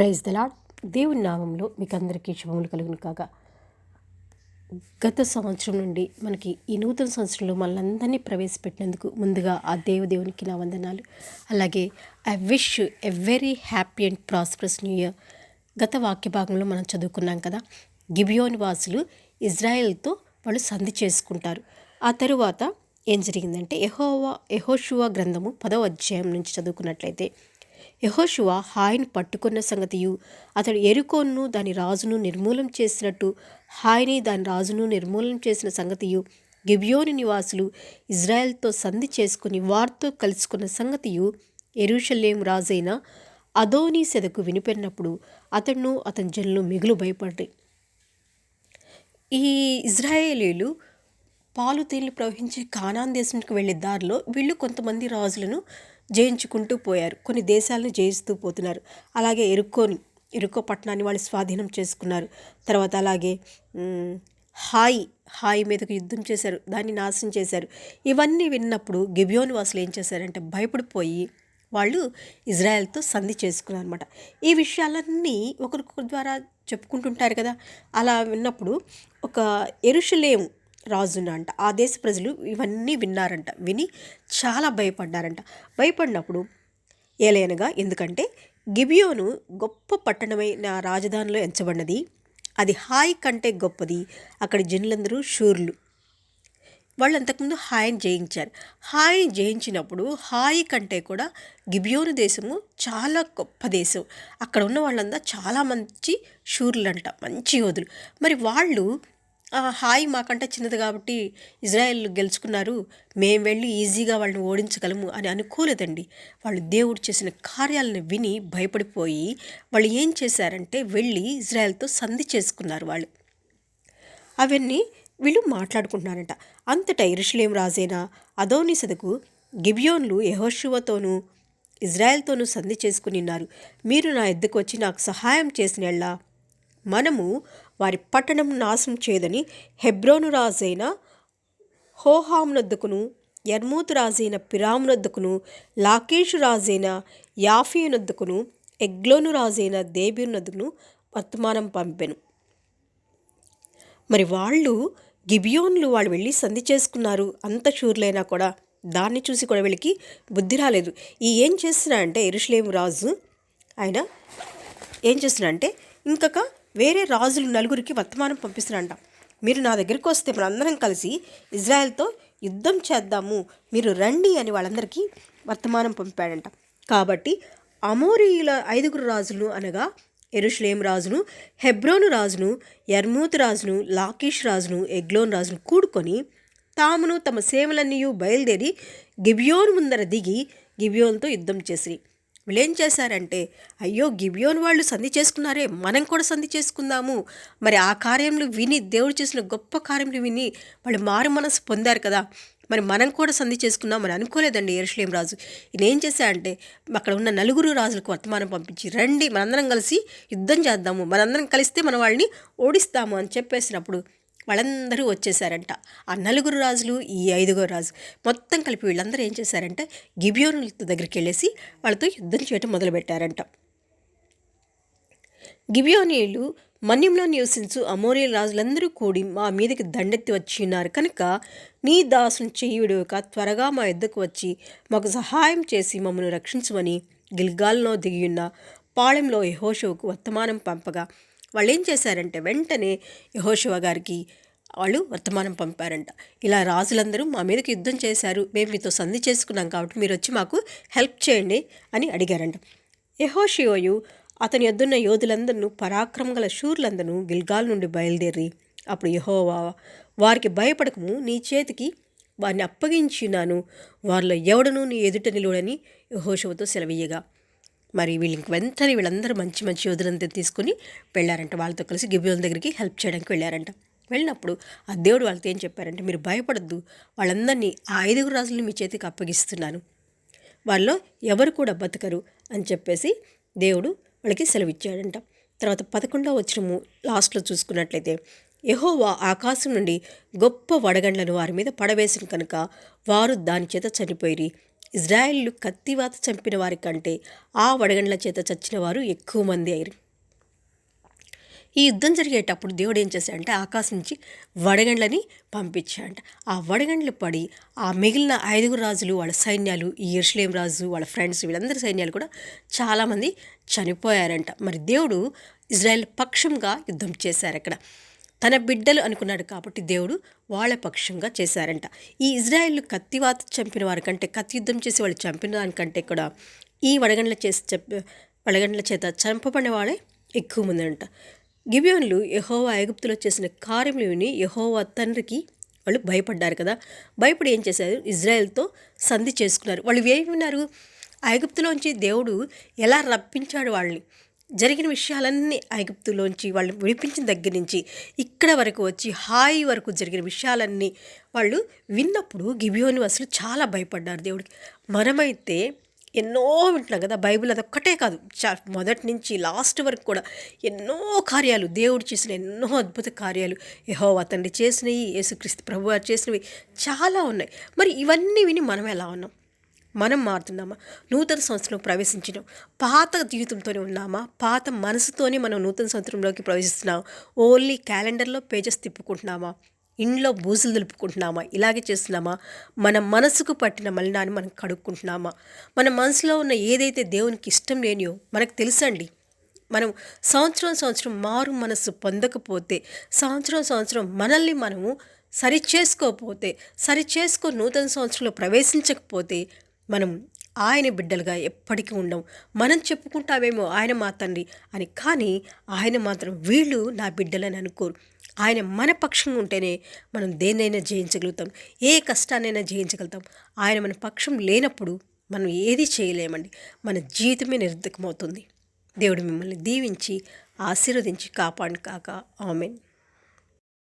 Praise దలా దేవుని నామంలో మీకు అందరికీ శుభములు కలుగును కాగా గత సంవత్సరం నుండి మనకి ఈ నూతన సంవత్సరంలో మనందరినీ ప్రవేశపెట్టినందుకు ముందుగా ఆ దేవదేవునికి నా వందనాలు. అలాగే I wish a very happy and prosperous new year గత వాక్య భాగంలో మనం చదువుకున్నాం కదా గిబియోని వాసులు ఇజ్రాయెల్తో వాళ్ళు సంధి చేసుకుంటారు. ఆ తరువాత ఏం జరిగిందంటే ఎహోవా ఎహోషువా గ్రంథము పదవ అధ్యాయం నుంచి చదువుకున్నట్లయితే యహోశువ హాయిని పట్టుకున్న సంగతియు. అతడు ఎరుకోను దాని రాజును నిర్మూలం చేసినట్టు హాయిని దాని రాజును నిర్మూలన చేసిన సంగతియు. గిబియోని నివాసులు ఇజ్రాయెల్తో సంధి చేసుకుని వారితో కలుసుకున్న సంగతియు ఎరుషలేం రాజైన అదోని సెదకు వినిపెడినప్పుడు అతడును అతని జనులు మిగులు భయపడ్డాయి ఈ ఇజ్రాయేలీలు పాలు తేలి ప్రవహించే కానాన్ దేశానికి వెళ్ళే దారిలో వీళ్ళు కొంతమంది రాజులను జయించుకుంటూ పోయారు. కొన్ని దేశాలను జయిస్తూ పోతున్నారు. అలాగే ఎరుక్కోని ఎరుక్కో పట్టణాన్ని వాళ్ళు స్వాధీనం చేసుకున్నారు. తర్వాత అలాగే హాయి హాయి మీదకు యుద్ధం చేశారు. దాన్ని నాశనం చేశారు. ఇవన్నీ విన్నప్పుడు గిబియోని వాసులు ఏం చేశారంటే భయపడిపోయి వాళ్ళు ఇజ్రాయెల్తో సంధి చేసుకున్నారు అనమాట ఈ విషయాలన్నీ ఒకరికొకరి ద్వారా చెప్పుకుంటుంటారు కదా? అలా విన్నప్పుడు ఒక రాజున అంట. ఆ దేశ ప్రజలు ఇవన్నీ విన్నారంట. విని చాలా భయపడ్డారంట. భయపడినప్పుడు ఏలైనగా ఎందుకంటే గిబియోను గొప్ప పట్టణమైన రాజధానిలో ఎంచబడినది. అది హాయ్ కంటే గొప్పది. అక్కడి జనులందరూ షూర్లు వాళ్ళు అంతకుముందు హాయిని జయించారు. హాయిని జయించినప్పుడు హాయి కంటే కూడా గిబియోను దేశము చాలా గొప్ప దేశం. అక్కడ ఉన్న వాళ్ళంతా చాలా మంచి షూర్లంట మంచి యోధులు. మరి వాళ్ళు హాయి మాకంటే చిన్నది కాబట్టి ఇజ్రాయెల్ గెలుచుకున్నారు. మేము వెళ్ళి ఈజీగా వాళ్ళని ఓడించగలము అని అనుకోలేదండి. వాళ్ళు దేవుడు చేసిన కార్యాలను విని భయపడిపోయి వాళ్ళు ఏం చేశారంటే వెళ్ళి ఇజ్రాయెల్తో సంధి చేసుకున్నారు వాళ్ళు. అవన్నీ వీళ్ళు మాట్లాడుకుంటున్నారంట. అంతటా ఇరుషులేం రాజైన అదోనిసదకు గిబియోన్లు యహోషువతోనూ ఇజ్రాయెల్తోనూ సంధి చేసుకుని ఉన్నారు. మీరు నా ఎద్దుకు వచ్చి నాకు సహాయం చేసిన మనము వారి పట్టణం నాశనం చేయదని హెబ్రోను రాజైన హోహామునొద్దుకును యర్మూతు రాజైన పిరామునొద్దుకును లాకేషు రాజైన యాఫీయునొద్దుకును ఎగ్లోను రాజైన దేబీయునొద్దుకును వర్తమానం పంపెను. మరి వాళ్ళు గిబియోన్లు వాళ్ళు వెళ్ళి సంధి చేసుకున్నారు. అంత షూర్లైనా కూడా దాన్ని చూసి కూడా వీళ్ళకి బుద్ధి రాలేదు. ఈ ఏం చేస్తున్నాడంటే ఎరుషులేం రాజు ఆయన ఏం చేస్తున్నాడంటే ఇంకొక వేరే రాజులు నలుగురికి వర్తమానం పంపిస్తున్నాడంట మీరు నా దగ్గరికి వస్తే మనందరం కలిసి ఇజ్రాయెల్తో యుద్ధం చేద్దాము మీరు రండి అని వాళ్ళందరికీ వర్తమానం పంపాడంట. కాబట్టి అమోరీయుల ఐదుగురు రాజులు అనగా ఎరుషులేం రాజును హెబ్రోను రాజును యర్మూత్ రాజును లాకీష్ రాజును ఎగ్లోన్ రాజును కూడుకొని తామును తమ సేవలన్నీ బయలుదేరి గిబియోన్ ముందర దిగి గిబియోన్తో యుద్ధం చేసిరి. వీళ్ళేం చేశారంటే అయ్యో గిబియోన్ వాళ్ళు సంధి చేసుకున్నారే మనం కూడా సంధి చేసుకుందాము. మరి ఆ కార్యంలో విని దేవుడు చేసిన గొప్ప కార్యములు విని వాళ్ళు మారు మనసు పొందారు కదా. మరి మనం కూడా సంధి చేసుకుందాం అని అనుకోలేదండి ఎరుషులేం రాజు. ఈయన ఏం చేశాడంటే అక్కడ ఉన్న నలుగురు రాజులకు వర్తమానం పంపించి రండి మనందరం కలిసి యుద్ధం చేద్దాము. మనందరం కలిస్తే మన వాళ్ళని ఓడిస్తాము అని చెప్పేసినప్పుడు వాళ్ళందరూ వచ్చేసారంట. ఆ నలుగురు రాజులు ఈ ఐదుగురు రాజు మొత్తం కలిపి వీళ్ళందరూ ఏం చేశారంటే గిబియోనుల దగ్గరికి వెళ్ళేసి వాళ్ళతో యుద్ధం చేయటం మొదలుపెట్టారంట. గిబియోనీయులు మన్యంలో నివసించు అమోరియల్ రాజులందరూ కూడి మా మీదకి దండెత్తి వచ్చి ఉన్నారు. కనుక నీ దాసుని చేయుడుక త్వరగా మా యుద్ధకు వచ్చి మాకు సహాయం చేసి మమ్మల్ని రక్షించమని గిల్గాల్లో దిగియున్న పాళెంలో యహోషోకు వర్తమానం పంపగా వాళ్ళు ఏం చేశారంటే వెంటనే యహోశివ గారికి వాళ్ళు వర్తమానం పంపారంట. ఇలా రాజులందరూ మా మీదకి యుద్ధం చేశారు మేము మీతో సంధి చేసుకున్నాం కాబట్టి మీరు వచ్చి మాకు హెల్ప్ చేయండి అని అడిగారంట. యహోషియోయు అతని యొద్దున్న యోధులందరూ పరాక్రమం గల షూర్లందరూ గిల్గాల్ నుండి బయలుదేరి అప్పుడు యహోవా వారికి భయపడకము నీ చేతికి వారిని అప్పగించినాను. వారిలో ఎవడనూ నీ ఎదుట నిలువడని యహోషువతో సెలవీయగా మరి వీళ్ళు ఇంక వెంటనే వీళ్ళందరూ మంచి మంచి యోధులంతా తీసుకుని వెళ్ళారంట. వాళ్ళతో కలిసి గిబియోన్ దగ్గరికి హెల్ప్ చేయడానికి వెళ్ళారంట. వెళ్ళినప్పుడు ఆ దేవుడు వాళ్ళతో ఏం చెప్పారంటే మీరు భయపడద్దు. వాళ్ళందరినీ ఆ ఐదుగురు రాజులను మీ చేతికి అప్పగిస్తున్నాను. వాళ్ళలో ఎవరు కూడా బతకరు అని చెప్పేసి దేవుడు వాళ్ళకి సెలవిచ్చాడంట. తర్వాత పదకొండవ వచ్చినము లాస్ట్లో చూసుకున్నట్లయితే ఎహోవా ఆకాశం నుండి గొప్ప వడగండ్లను వారి మీద పడవేసిన కనుక వారు దాని చేత చనిపోయి ఇజ్రాయిల్ కత్తివాత చంపిన వారి కంటే ఆ వడగండ్ల చేత చచ్చిన వారు ఎక్కువ మంది అయ్యారు. ఈ యుద్ధం జరిగేటప్పుడు దేవుడు ఏం చేశాడంటే? ఆకాశం నుంచి వడగండ్లని పంపించాడంట. ఆ వడగండ్లు పడి ఆ మిగిలిన ఐదుగురు రాజులు వాళ్ళ సైన్యాలు ఈ ఎర్షలేం రాజు వాళ్ళ ఫ్రెండ్స్ వీళ్ళందరి సైన్యాలు కూడా చాలామంది చనిపోయారంట. మరి దేవుడు ఇజ్రాయెల్ పక్షంగా యుద్ధం చేశారు అక్కడ. తన బిడ్డలు అనుకున్నాడు కాబట్టి దేవుడు వాళ్ళ పక్షంగా చేశారంట. ఈ ఇజ్రాయెల్ కత్తివాత చంపిన వారికంటే కత్తి యుద్ధం చేసి వాళ్ళు చంపిన దానికంటే కూడా ఈ వడగండ్ల చేసి చెప్ప వడగండ్ల చేత చంపబడిన వాళ్ళే ఎక్కువ మంది అంట. గిబియోన్లు యహోవా ఐగుప్తులో చేసిన కార్యములు విని యహోవా తండ్రికి వాళ్ళు భయపడ్డారు కదా. భయపడి ఏం చేశారు? ఇజ్రాయెల్తో సంధి చేసుకున్నారు. వాళ్ళు ఏమి విన్నారు ఐగుప్తులోంచి దేవుడు ఎలా రప్పించాడు వాళ్ళని? జరిగిన విషయాలన్నీ ఐగుప్తులోంచి వాళ్ళు విడిపించిన దగ్గర నుంచి ఇక్కడ వరకు వచ్చి హాయి వరకు జరిగిన విషయాలన్నీ వాళ్ళు విన్నప్పుడు గిబియోని అసలు చాలా భయపడ్డారు దేవుడికి. మనమైతే ఎన్నో వింటున్నాం కదా బైబిల్ అది ఒక్కటే కాదు. చా మొదటి నుంచి లాస్ట్ వరకు కూడా ఎన్నో కార్యాలు దేవుడు చేసిన ఎన్నో అద్భుత కార్యాలు యహో అతన్ని చేసినవి యేసుక్రీస్తు ప్రభువారు చేసినవి చాలా ఉన్నాయి. మరి ఇవన్నీ విని మనం ఎలా ఉన్నాం? మనం మారుతున్నామా? నూతన సంవత్సరంలో ప్రవేశించడం పాత జీవితంతోనే ఉన్నామా? పాత మనసుతోనే మనం నూతన సంవత్సరంలోకి ప్రవేశిస్తున్నాం ఓన్లీ క్యాలెండర్లో పేజెస్ తిప్పుకుంటున్నామా? ఇంట్లో బూజులు దులుపుకుంటున్నామా? ఇలాగే చేస్తున్నామా? మన మనసుకు పట్టిన మలినాన్ని మనం కడుక్కుంటున్నామా? మన మనసులో ఉన్న ఏదైతే దేవునికి ఇష్టం లేనియో మనకు తెలుసండి మనం సంవత్సరం సంవత్సరం మారు మనసు పొందకపోతే సంవత్సరం సంవత్సరం మనల్ని మనము సరి చేసుకోకపోతే సరి చేసుకొని నూతన సంవత్సరంలో ప్రవేశించకపోతే మనం ఆయన బిడ్డలుగా ఎప్పటికీ ఉండం. మనం చెప్పుకుంటామేమో ఆయన మా తండ్రి అని. కానీ ఆయన మాత్రం వీళ్ళు నా బిడ్డలని అనుకోరు. ఆయన మన పక్షంగా ఉంటేనే మనం దేన్నైనా జయించగలుగుతాం. ఏ కష్టాన్నైనా జయించగలుగుతాం. ఆయన మన పక్షం లేనప్పుడు మనం ఏది చేయలేమండి. మన జీవితమే నిర్ధకమవుతుంది దేవుడు మిమ్మల్ని దీవించి ఆశీర్వదించి కాపాడు కాక. ఆమెన్.